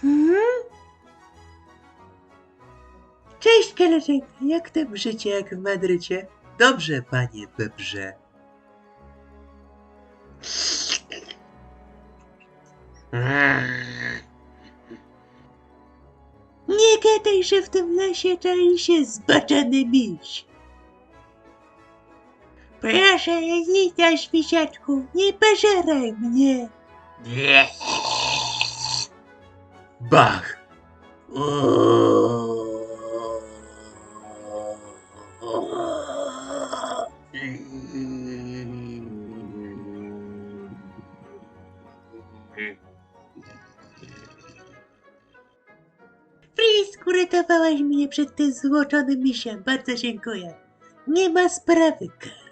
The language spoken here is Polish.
Hmm? Cześć, Kaleczek. Jak tam życie, jak w Madrycie? Dobrze, panie Bebrze. Nie gadaj, że w tym lesie czai się zbaczony miś. Proszę, litaś, misiaczku, nie pożeraj mnie. Bach! Fris, uratowałaś mnie przed tym złoczonym misiem. Bardzo dziękuję. Nie ma sprawy, Karl.